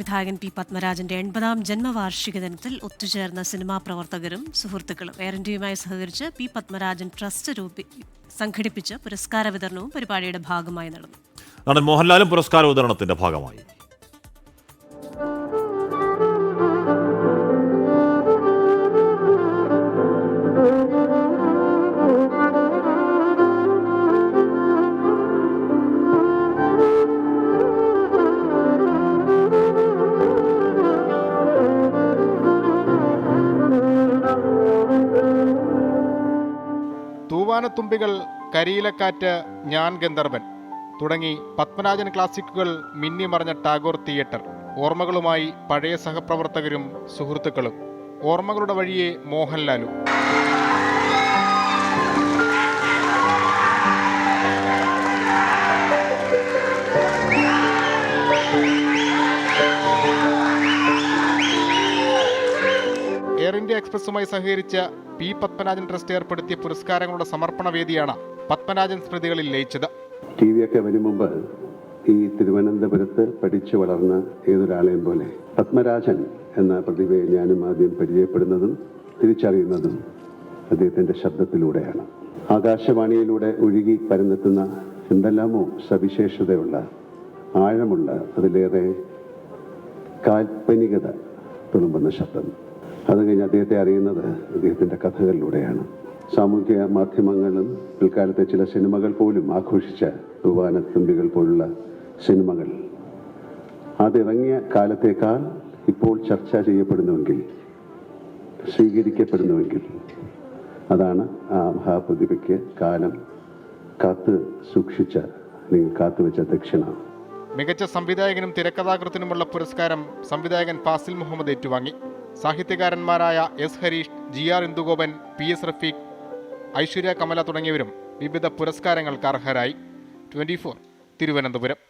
സംവിധായകൻ പി പത്മരാജന്റെ എൺപതാം ജന്മവാർഷിക ദിനത്തിൽ ഒത്തുചേർന്ന സിനിമാ പ്രവർത്തകരും സുഹൃത്തുക്കളും എയർ ഇന്ത്യയുമായി സഹകരിച്ച് പി പത്മരാജൻ ട്രസ്റ്റ് രൂപി സംഘടിപ്പിച്ച പുരസ്കാര വിതരണവും പരിപാടിയുടെ ഭാഗമായി നടന്നു. നടൻ മോഹൻലാലും പുരസ്കാര വിതരണത്തിന്റെ ഭാഗമായി. തൂവാനത്തുമ്പികൾ കരിയിലക്കാറ്റ് ഞാൻ ഗന്ധർവൻ തുടങ്ങി പത്മരാജൻ ക്ലാസിക്കുകൾ മിന്നി മിന്നിമറഞ്ഞ ടാഗോർ തിയേറ്റർ. ഓർമ്മകളുമായി പഴയ സഹപ്രവർത്തകരും സുഹൃത്തുക്കളും. ഓർമ്മകളുടെ വഴിയെ മോഹൻലാലും. ഇന്ത്യ എക്സ്പ്രസുമായി സഹകരിച്ച പി പത്മരാജൻ ട്രസ്റ്റ് ഏർപ്പെടുത്തിയ പുരസ്കാരങ്ങളുടെ സമർപ്പണ വേദിയാണ് പത്മരാജൻ സ്മൃതികളിൽ ലയിച്ചത്. ടി ഒക്കെ മുമ്പ് ഈ തിരുവനന്തപുരത്ത് പഠിച്ചു വളർന്ന ഏതൊരാളെയും പോലെ പത്മരാജൻ എന്ന പ്രതിഭയെ ഞാനും ആദ്യം പരിചയപ്പെടുന്നതും തിരിച്ചറിയുന്നതും അദ്ദേഹത്തിന്റെ ശബ്ദത്തിലൂടെയാണ്. ആകാശവാണിയിലൂടെ ഒഴുകി പരന്നെത്തുന്ന എന്തെല്ലാമോ സവിശേഷതയുള്ള ആഴമുള്ള അതിലേറെ കാൽപ്പനികത തുളുമ്പുന്ന ശബ്ദം. അത് കഴിഞ്ഞ് അദ്ദേഹത്തെ അറിയുന്നത് അദ്ദേഹത്തിന്റെ കഥകളിലൂടെയാണ്. സാമൂഹ്യ മാധ്യമങ്ങളും പിൽക്കാലത്തെ ചില സിനിമകൾ പോലും ആഘോഷിച്ച തൂവാനത്തുമ്പികൾ പോലുള്ള സിനിമകൾ. അതിറങ്ങിയ കാലത്തേക്കാൾ ഇപ്പോൾ ചർച്ച ചെയ്യപ്പെടുന്നുവെങ്കിൽ സ്വീകരിക്കപ്പെടുന്നുവെങ്കിൽ അതാണ് ആ മഹാപ്രതിഭയ്ക്ക് കാലം കാത്ത് സൂക്ഷിച്ച അല്ലെങ്കിൽ കാത്തുവെച്ച ദക്ഷിണ. മികച്ച സംവിധായകനും തിരക്കഥാകൃത്തിനുമുള്ള പുരസ്കാരം സംവിധായകൻ ഫാസിൽ മുഹമ്മദ് ഏറ്റുവാങ്ങി. സാഹിത്യകാരന്മാരായ S Harish G R Indugopan P S Rafeeq Aishwarya Kamala തുടങ്ങിയവരും വിവിധ പുരസ്കാരങ്ങൾക്ക് അർഹരായി. ട്വന്റി തിരുവനന്തപുരം.